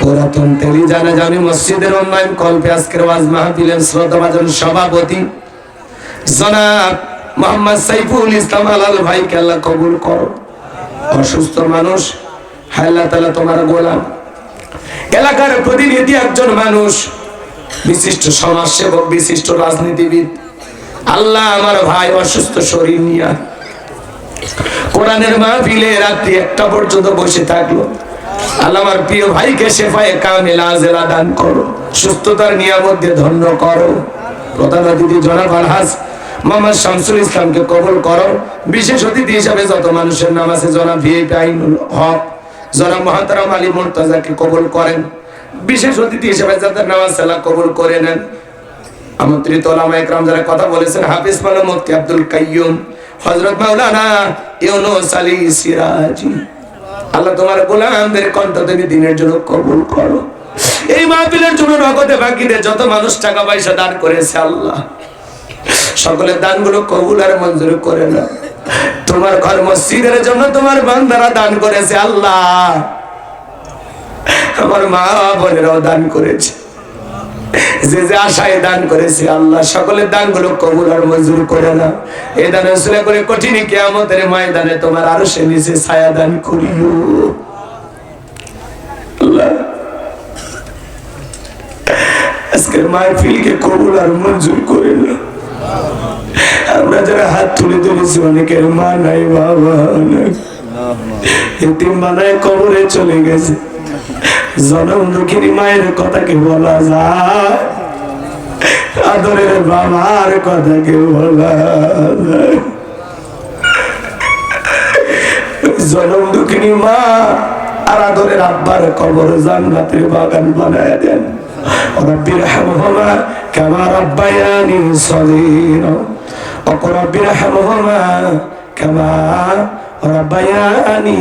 পুরাতন তেলি জানা জানি মসজিদের উন্নয়ন কল্পে আজকের ওয়াজ শ্রদ্ধাভাজন সভাপতি জনাব মোহাম্মদ সাইফুল ইসলাম ভাই কেল্লা কবুল অসুস্থ মানুষ হাল্লা তালা তোমার গোলাম। এলাকার প্রতিনিধি একজন মানুষ, বিশিষ্ট সমাজসেবক, বিশিষ্ট রাজনীতিবিদ। আল্লাহ আমার ভাই অসুস্থ শরীর নিয়ে কোরআনের মাহফিলে রাত্রি একটা পর্যন্ত বসে থাকল। আল্লাহ আমার প্রিয় ভাইকে শেফায়ে কামিল আজেলা দান করো। সুস্থতার নিয়ামত দিয়ে ধন্য করো। প্রধান অতিথি জনাব আলহাজ মোহাম্মদ শামসুল ইসলামকে কবুল করো। বিশেষ অতিথি হিসাবে যত মানুষের নাম আছে জনাব ভিআইপি আইনুল হক, জনাব মহাতারাম আলী মুর্তাজাকে কবুল করেন। বিশেষ অতিথি হিসেবে যাদের নামাজ সালা কবুল করে নেন। আমন্ত্রিত ওলামা একরাম যারা কথা বলেছেন, হাফিজ মালা মুফতি আব্দুল কাইয়ুম হযরত মাওলানা ইউনুস আলী সিরাজি। আল্লাহ তোমার গোলামদের কণ্ঠ তুমি দিনের জন্য কবুল করো। এই মাহফিলের জন্য নগদে বাকিতে যত মানুষ টাকা পয়সা দান করেছে আল্লাহ, সকলের দানগুলো কবুল আর মঞ্জুর করে না তোমার ঘর মসজিদের জন্য তোমার বান্দারা দান করেছে আল্লাহ। আমার মা বোনেরাও দান করেছে। যে যে আশায় দান করেছে আল্লাহ সকলের দানগুলো কবুল আর মঞ্জুর করে না। এ দান উসলে করে কঠিন কিয়ামতের ময়দানে তোমার আরও সে নিচে ছায়া দান করিও। আজকের মাহফিলকে কবুল আর মঞ্জুর করে না। আমরা যারা হাত তুলে তুলেছি অনেকের মা নাই বাবা নাই। এতিম বানায় কবরে চলে গেছে। জনম দুঃখিনী মায়ের কথা কি বলা যায়? আদরের বাবার কথা কি বলা জনম দুঃখিনী মা আর আদরের আব্বার কবর জান্নাতের বাগান বানায় দেন। রব্বির হামহুমা কামা রব্বায়ানি সগীরা। রব্বির হামহুমা কামা রব্বায়ানি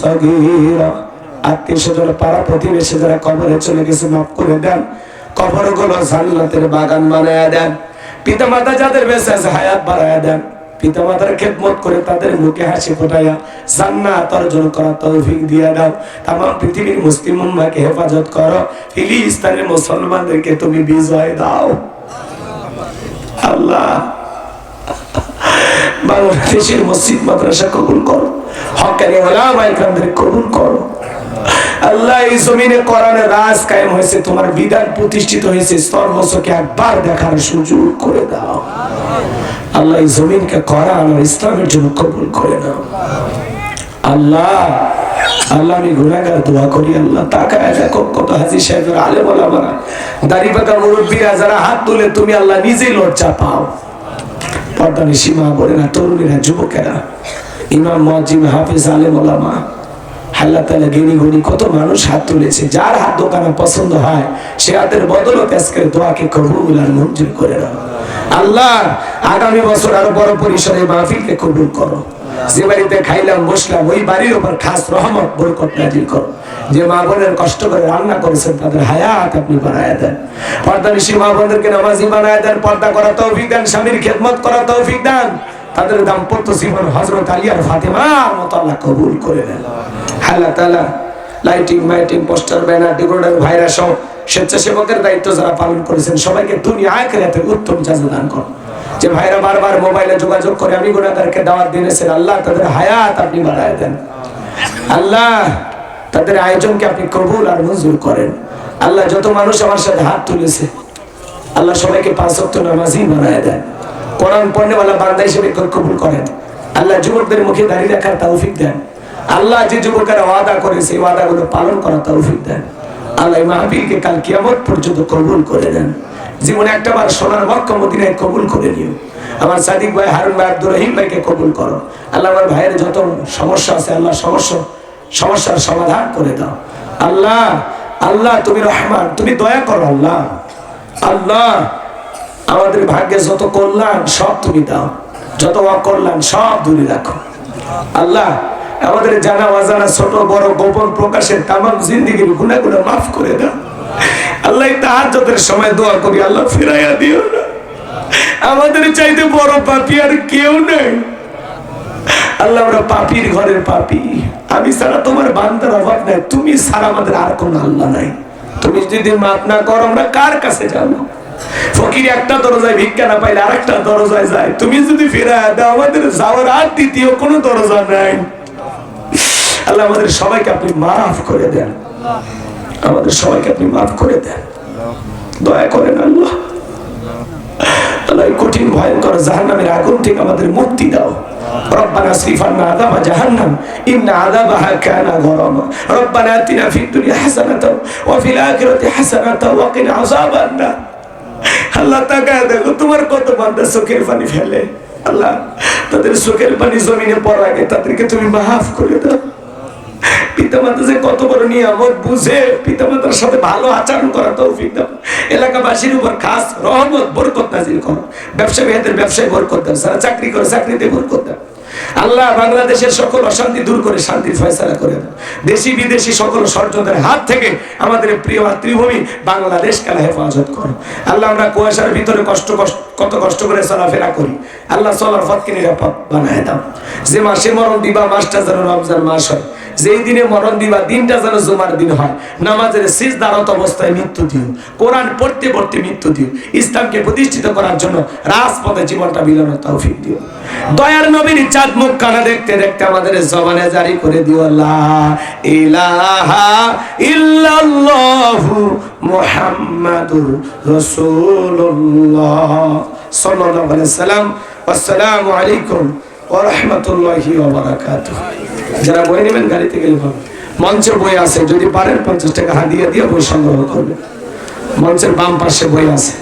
সগীরা। আত্মীয় স্বজন পাড়া প্রতিবেশী যারা কবরে চলে গেছে, মাফ করে দেন। কবরগুলো জান্নাতের বাগান বানায় দেন। পিতা মাতা যাদের বেঁচে আছে, হায়াত বাড়ায় দেন। পিতা মাতার খেদমত করে তাদের মুখে হাসি ফোটাইয়া জান্নাত অর্জন করা তৌফিক দাও। পৃথিবীর মুসলিম উম্মাকে হেফাজত করো। ফিলিস্তানের মুসলমানদেরকে তুমি বিজয় দাও। আল্লাহ। বাংলাদেশের মসজিদ মাদ্রাসা কবুল করো। হকানি কবুল করো। আল্লাহ এই জমিনে কোরআনের রাজ কায়েম হয়েছে, তোমার বিধান প্রতিষ্ঠিত হয়েছে সর্বস্বকে একবার দেখার সুযোগ করে দাও। আল্লাহ এই জমিনকে কোরআন আর ইসলামের জন্য কবুল করে নাও। আল্লাহ আল্লাহ আমি গুনাহগার, দোয়া করি, আল্লাহ তাকায় দেখো কত হাজি সাহেবের আলেম ওলামারা, দাড়ি পাকা মুরব্বীরা যারা হাত তুলে তুমি আল্লাহ নিজেই লজ্জা পাও। পর্দানি সীমা বোনেরা তরুণীরা, যুবকেরা, ইমাম মজিম হাফিজ, আলেম ওলামা আল্লাহ তালা গেনি গনি কত মানুষ হাত তুলেছে। যার হাত দোকানে পছন্দ হয়, সে হাতের বদলত আজকের দোয়াকে কবুল আর মঞ্জুর করে নাও। আল্লাহ, আগামী বছর আরও বড় পরিসরে মাহফিলকে কবুল করো। যে বাড়িতে খাইলাম, বসলাম, ওই বাড়ির উপর খাস রহমত, বরকত নাজির করো। যে মা বোনের কষ্ট করে রান্না করেছেন, তাদের হায়াত আপনি বানায় দেন। পর্দা নিশি মা বোনদেরকে নামাজি বানায় দেন, পর্দা করা তৌফিক দেন, স্বামীর খেদমত করা তৌফিক দেন। তাদের দাম্পত্য জীবন হজরত আলী আর ফাতেমার মতো আল্লাহ কবুল করে নেন। আল্লাহ তালা লাইটিং মাইটিং পোস্টার ব্যানার ডেকোরেটর ভাইরা স্বেচ্ছাসেবকের দায়িত্ব যারা পালন করেছেন, সবাইকে দুনিয়া আখেরাতে উত্তম জাজা দান করুন। যে ভাইরা বারবার মোবাইলে যোগাযোগ করে, আমি গুণাগারকে দাওয়াত দিয়েছেন, আল্লাহ তাদের হায়াত আপনি বাড়ায় দেন। আল্লাহ তাদের আয়োজনকে আপনি কবুল আর মঞ্জুর করেন। আল্লাহ যত মানুষ আমার সাথে হাত তুলেছে, আল্লাহ সবাইকে পাঁচ নামাজই বানায় দেন। কোরআন পড়নেওয়ালা বান্দা হিসেবে কবুল করেন। আল্লাহ যুবকদের মুখে দাঁড়িয়ে রাখার তৌফিক দেন। আল্লাহ যে যুবকেরা ওয়াদা করে সেই ওয়াদাগুলো পালন করার তৌফিক দেন। আল্লাহ মাহফিলকে কাল কিয়ামত পর্যন্ত কবুল করে দেন জীবনে একটা বার সোনার মক্কা মদিনায় কবুল করে নিও। আমার সাদিক ভাই, হারুন ভাই, আব্দুর রহিম ভাইকে কবুল করো। আল্লাহ আমার ভাইয়ের যত সমস্যা আছে, আল্লাহ সমস্যা, সমস্যার সমাধান করে দাও। আল্লাহ আল্লাহ তুমি রহমান, তুমি দয়া করো আল্লাহ। আল্লাহ আমাদের ভাগ্যে যত কল্যাণ, সব তুমি দাও। যত অকল্যাণ, সব দূরে রাখো। আল্লাহ, আমাদের জানা অজানা ছোট, বড়, গোপন প্রকাশের তামাম জিন্দিগির গুণাগুলো মাফ করে দাও। আল্লাহ তাহাজ্জতের সময় দোয়া করি, আল্লাহ ফিরাইয়া দিও না। আমাদের চাইতে বড় পাপি আর কেউ নেই। আল্লাহ, আমরা পাপির ঘরের পাপি। আমি ছাড়া তোমার বান্দার অভাব নাই। তুমি ছাড়া আমাদের আর কোন আল্লাহ নাই। তুমি যদি মাপ না করো, আমরা কার কাছে যাব? ফকির একটা দরজায় ভিক্ষা না পাইলে আরেকটা দরজায় যায় তুমি যদি ফিরে দাও আমাদের যাওয়ার আর দ্বিতীয় কোনো দরজা নাই আল্লাহ আমাদের সবাইকে আপনি মাফ করে দেন আমাদের সবাইকে আপনি মাফ করে দেন দয়া করেন আল্লাহ আল্লাহ এই কঠিন ভয়ঙ্কর জাহান্নামের আগুন থেকে আমাদের মুক্তি দাও ربنا اصرف عنا عذاب جهنم إن عذابها كان غراما ربنا آتنا في الدنيا حسنة وفي الآخرة حسنة وقنا عذاب النار আল্লাহ তাকায় দেখো, তোমার কত বান্দা চোখের পানি ফেলে? আল্লাহ, তাদের চোখের পানি জমিনে পড়ার আগে তাদেরকে তুমি মাফ করে দাও। পিতামাতা যে কত বড় নিয়ামত বুঝে পিতামাতার সাথে ভালো আচরণ করা তৌফিক এলাকাবাসীর উপর খাস রহমত, বরকত নাজির করো। ব্যবসায়ীদের ব্যবসায় বরকত দাও, যারা চাকরি করে চাকরিতে বরকত দাও। আল্লাহ বাংলাদেশের সকল অশান্তি দূর করে শান্তির ফয়সালা করে দেশি বিদেশি সকল ষড়যন্ত্রের হাত থেকে আমাদের প্রিয় মাতৃভূমি বাংলাদেশ কালা হেফাজত করো আল্লাহ আমরা কুয়াশার ভিতরে কষ্ট কষ্ট কত কষ্ট করে চলাফেরা করি। আল্লাহ চলার পথকে নিরাপদ বানায় দাও। যে মাসে মরণ দিবা, মাসটা যেন রমজান মাস হয়। যেই দিনে মরণ দিবা, দিনটা যেন জুমার দিন হয়। নামাজের শেষ দাঁড়াত অবস্থায় মৃত্যু দিও। কোরআন পড়তে পড়তে মৃত্যু দিও। ইসলামকে প্রতিষ্ঠিত করার জন্য রাজপথে জীবনটা বিলানোর তৌফিক দিও। দয়ার নবীর চাঁদ মুখ কানা দেখতে দেখতে আমাদের জবানে জারি করে দিও আল্লাহ। ইলাহা ইল্লাল্লাহু মুহাম্মাদুর রাসূলুল্লাহ সাল্লাল্লাহু আলাইহি সাল্লাম। আসসালামু আলাইকুম ওয়া রাহমাতুল্লাহি ওয়া বারাকাতুহু। যারা বই নেবেন গাড়িতে গেলে পাবেন মঞ্চে বই আছে, যদি পারেন পঞ্চাশ টাকা হাদিয়া দিয়ে বই সংগ্রহ করবেন। মঞ্চের বাম পাশে বই আছে।